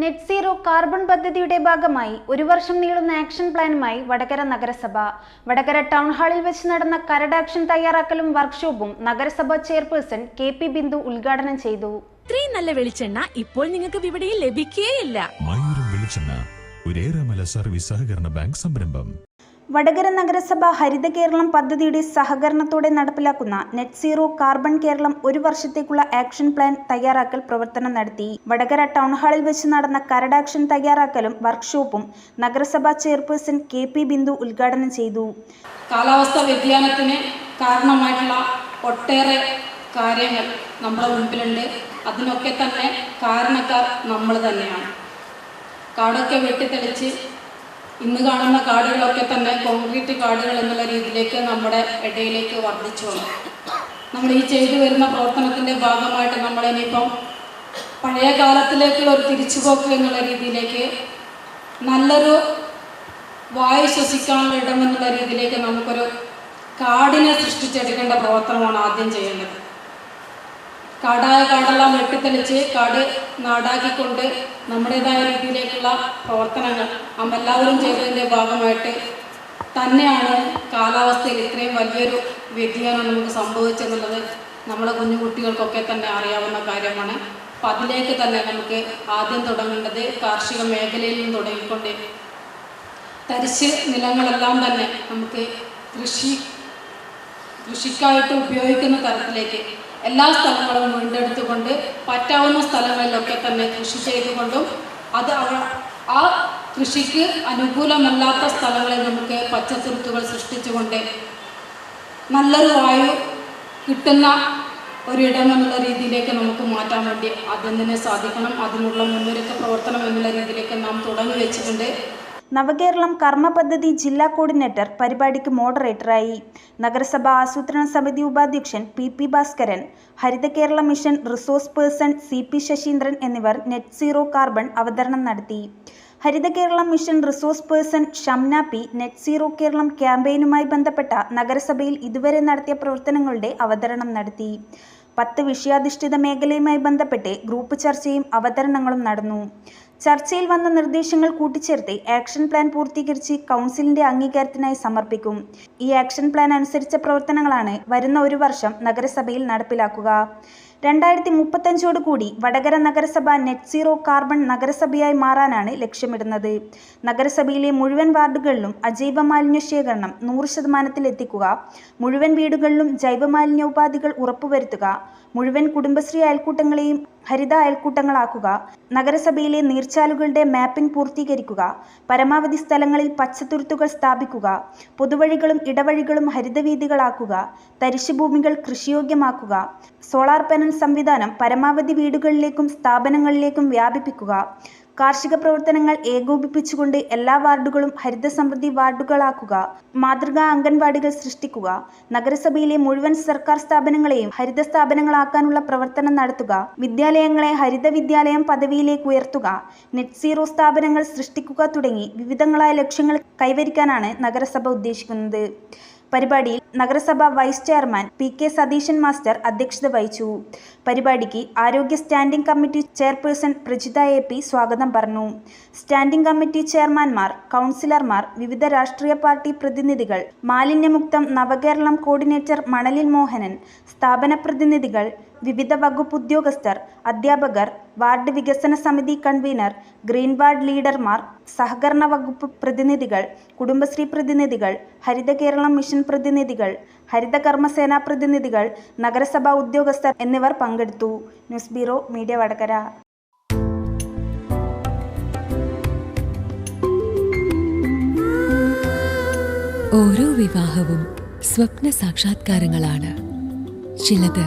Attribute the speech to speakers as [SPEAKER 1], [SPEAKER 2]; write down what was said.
[SPEAKER 1] Net zero carbon പദ്ധതിയുടെ ഭാഗമായി ഒരു വർഷം നീളുന്ന ആക്ഷൻ പ്ലാനുമായി വടകര നഗരസഭ. വടകര ടൗൺ ഹാളിൽ വെച്ച് നടന്ന കരടാക്ഷൻ ആക്ഷൻ തയ്യാറാക്കലും വർക്ക്ഷോപ്പും നഗരസഭ ചെയർപേഴ്സൺ കെ പി ബിന്ദു ഉദ്ഘാടനം ചെയ്തു.
[SPEAKER 2] ഇത്രയും നല്ല വെളിച്ചെണ്ണ ഇപ്പോൾ നിങ്ങൾക്ക് വിപണിയിൽ ലഭിക്കുകയില്ല
[SPEAKER 3] മയൂരം വെളിച്ചെണ്ണ സർവീസ് സഹകരണ ബാങ്ക് സംരംഭം.
[SPEAKER 1] വടകര നഗരസഭ ഹരിത കേരളം പദ്ധതിയുടെ സഹകരണത്തോടെ നടപ്പിലാക്കുന്ന നെറ്റ് സീറോ കാർബൺ കേരളം ഒരു വർഷത്തേക്കുള്ള ആക്ഷൻ പ്ലാൻ തയ്യാറാക്കൽ പ്രവർത്തനം നടത്തി. വടകര ടൗൺ ഹാളിൽ വെച്ച് നടന്ന കരട് ആക്ഷൻ തയ്യാറാക്കലും വർക്ക്ഷോപ്പും നഗരസഭാ ചെയർപേഴ്സൺ കെ പി ബിന്ദു ഉദ്ഘാടനം ചെയ്തു.
[SPEAKER 4] കാലാവസ്ഥാ വ്യതിയാനത്തിന് കാരണമായിട്ടുള്ള ഒട്ടേറെ കാര്യങ്ങൾ നമ്മുടെ മുമ്പിലുണ്ട് അതിനൊക്കെ തന്നെ കാരണക്കാർ നമ്മൾ തന്നെയാണ്. കാടൊക്കെ വെട്ടിത്തെളിച്ച് ഇന്ന് കാണുന്ന കാടുകളൊക്കെ തന്നെ കോൺക്രീറ്റ് കാടുകൾ എന്നുള്ള രീതിയിലേക്ക് നമ്മുടെ ഇടയിലേക്ക് വർദ്ധിച്ചു നമ്മൾ ഈ ചെയ്തു വരുന്ന പ്രവർത്തനത്തിന്റെ ഭാഗമായിട്ട് നമ്മൾ ഇനിയിപ്പം പഴയ കാലത്തിലേക്കുള്ള ഒരു തിരിച്ചുപോക്ക് എന്നുള്ള രീതിയിലേക്ക് നല്ലൊരു വായു ശ്വസിക്കാനുള്ള ഇടമെന്നുള്ള രീതിയിലേക്ക് നമുക്കൊരു കാടിനെ സൃഷ്ടിച്ചെടുക്കേണ്ട പ്രവർത്തനമാണ് ആദ്യം ചെയ്യേണ്ടത്. കാടായ കാടെല്ലാം വെട്ടിത്തെളിച്ച് കാട് നാടാക്കിക്കൊണ്ട് നമ്മുടേതായ രീതിയിലേക്കുള്ള പ്രവർത്തനങ്ങൾ നാം എല്ലാവരും ചെയ്തതിന്റെ ഭാഗമായിട്ട് തന്നെയാണ് കാലാവസ്ഥയിൽ ഇത്രയും വലിയൊരു വ്യതിയാനം നമുക്ക് സംഭവിച്ചെന്നുള്ളത് നമ്മുടെ കുഞ്ഞു കുട്ടികൾക്കൊക്കെ തന്നെ അറിയാവുന്ന കാര്യമാണ്. അപ്പം അതിലേക്ക് തന്നെ നമുക്ക് ആദ്യം തുടങ്ങേണ്ടത് കാർഷിക മേഖലയിൽ നിന്ന് തുടങ്ങിക്കൊണ്ട് തരിശ് നിലങ്ങളെല്ലാം തന്നെ നമുക്ക് കൃഷി കൃഷിക്കായിട്ട് ഉപയോഗിക്കുന്ന തരത്തിലേക്ക് എല്ലാ സ്ഥലങ്ങളും വീണ്ടെടുത്തുകൊണ്ട് പറ്റാവുന്ന സ്ഥലങ്ങളിലൊക്കെ തന്നെ കൃഷി ചെയ്തുകൊണ്ടും അത് ആ കൃഷിക്ക് അനുകൂലമല്ലാത്ത സ്ഥലങ്ങളിൽ നമുക്ക് പച്ചത്തുരുത്തുകൾ സൃഷ്ടിച്ചുകൊണ്ട് നല്ലൊരു വായു കിട്ടുന്ന ഒരിടം എന്നുള്ള രീതിയിലേക്ക് നമുക്ക് മാറ്റാൻ വേണ്ടി അതെന്തിനെ സാധിക്കണം. അതിനുള്ള മുന്നൊരുക്ക പ്രവർത്തനം എന്നുള്ള രീതിയിലേക്ക് നാം തുടങ്ങി വെച്ചിട്ടുണ്ട്.
[SPEAKER 1] നവകേരളം കർമ്മ പദ്ധതി ജില്ലാ കോർഡിനേറ്റർ പരിപാടിക്ക് മോഡറേറ്ററായി. നഗരസഭ ആസൂത്രണ സമിതി ഉപാധ്യക്ഷൻ P P Bhaskaran Haritha Kerala mission resource person C P Sasheendran എന്നിവർ നെറ്റ് സീറോ കാർബൺ അവതരണം നടത്തി. Haritha Keralam mission resource person Shamna P net zero Keralam ക്യാമ്പയിനുമായി ബന്ധപ്പെട്ട നഗരസഭയിൽ ഇതുവരെ നടത്തിയ പ്രവർത്തനങ്ങളുടെ അവതരണം നടത്തി. പത്ത് വിഷയാധിഷ്ഠിത മേഖലയുമായി ബന്ധപ്പെട്ട് ഗ്രൂപ്പ് ചർച്ചയും അവതരണങ്ങളും നടന്നു. ചർച്ചയിൽ വന്ന നിർദ്ദേശങ്ങൾ കൂട്ടിച്ചേർത്ത് ആക്ഷൻ പ്ലാൻ പൂർത്തീകരിച്ച് കൗൺസിലിന്റെ അംഗീകാരത്തിനായി സമർപ്പിക്കും. ഈ ആക്ഷൻ പ്ലാൻ അനുസരിച്ച പ്രവർത്തനങ്ങളാണ് വരുന്ന ഒരു വർഷം നഗരസഭയിൽ നടപ്പിലാക്കുക. രണ്ടായിരത്തി മുപ്പത്തഞ്ചോട് കൂടി വടകര നഗരസഭ നെറ്റ് സീറോ കാർബൺ നഗരസഭയായി മാറാനാണ് ലക്ഷ്യമിടുന്നത്. നഗരസഭയിലെ മുഴുവൻ വാർഡുകളിലും അജൈവ മാലിന്യ ശേഖരണം നൂറ് ശതമാനത്തിൽ എത്തിക്കുക. മുഴുവൻ വീടുകളിലും ജൈവമാലിന്യ ഉപാധികൾ ഉറപ്പുവരുത്തുക. മുഴുവൻ കുടുംബശ്രീ അയൽക്കൂട്ടങ്ങളെയും ഹരിത അയൽക്കൂട്ടങ്ങളാക്കുക നഗരസഭയിലെ നീർച്ചാലുകളുടെ മാപ്പിംഗ് പൂർത്തീകരിക്കുക പരമാവധി സ്ഥലങ്ങളിൽ പച്ചത്തുരുത്തുകൾ സ്ഥാപിക്കുക പൊതുവഴികളും ഇടവഴികളും ഹരിതവീതികളാക്കുക തരിശുഭൂമികൾ കൃഷിയോഗ്യമാക്കുക സോളാർ പാനൽ സംവിധാനം പരമാവധി വീടുകളിലേക്കും സ്ഥാപനങ്ങളിലേക്കും വ്യാപിപ്പിക്കുക കാർഷിക പ്രവർത്തനങ്ങൾ ഏകോപിപ്പിച്ചുകൊണ്ട് എല്ലാ വാർഡുകളും ഹരിത സമൃദ്ധി വാർഡുകളാക്കുക മാതൃകാ അംഗൻവാടികൾ സൃഷ്ടിക്കുക നഗരസഭയിലെ മുഴുവൻ സർക്കാർ സ്ഥാപനങ്ങളെയും ഹരിത സ്ഥാപനങ്ങളാക്കാനുള്ള പ്രവർത്തനം നടത്തുക വിദ്യാലയങ്ങളെ ഹരിത വിദ്യാലയം പദവിയിലേക്ക് ഉയർത്തുക നെറ്റ് സീറോ സ്ഥാപനങ്ങൾ സൃഷ്ടിക്കുക തുടങ്ങി വിവിധങ്ങളായ ലക്ഷ്യങ്ങൾ കൈവരിക്കാനാണ് നഗരസഭ ഉദ്ദേശിക്കുന്നത്. പരിപാടിയിൽ നഗരസഭ vice chairman P K Satheesan master അധ്യക്ഷത വഹിച്ചു. പരിപാടിക്ക് ആരോഗ്യ standing committee chairperson Prajitha A P സ്വാഗതം പറഞ്ഞു. സ്റ്റാൻഡിംഗ് കമ്മിറ്റി ചെയർമാൻമാർ കൗൺസിലർമാർ വിവിധ രാഷ്ട്രീയ പാർട്ടി പ്രതിനിധികൾ മാലിന്യമുക്തം നവകേരളം കോർഡിനേറ്റർ മണലിൽ മോഹനൻ സ്ഥാപന പ്രതിനിധികൾ വിവിധ വകുപ്പ് ഉദ്യോഗസ്ഥർ അധ്യാപകർ വാർഡ് വികസന സമിതി കൺവീനർ ഗ്രീൻ വാർഡ് ലീഡർമാർ സഹകരണ വകുപ്പ് പ്രതിനിധികൾ കുടുംബശ്രീ പ്രതിനിധികൾ ഹരിത കേരളം മിഷൻ പ്രതിനിധികൾ ഹരിത കർമ്മസേനാ പ്രതിനിധികൾ നഗരസഭാ ഉദ്യോഗസ്ഥർ എന്നിവർ പങ്കെടുത്തു. News bureau media Vadakara.
[SPEAKER 5] ഓരോ വിവാഹവും സ്വപ്ന സാക്ഷാത്കാരങ്ങളാണ്. ചിലത്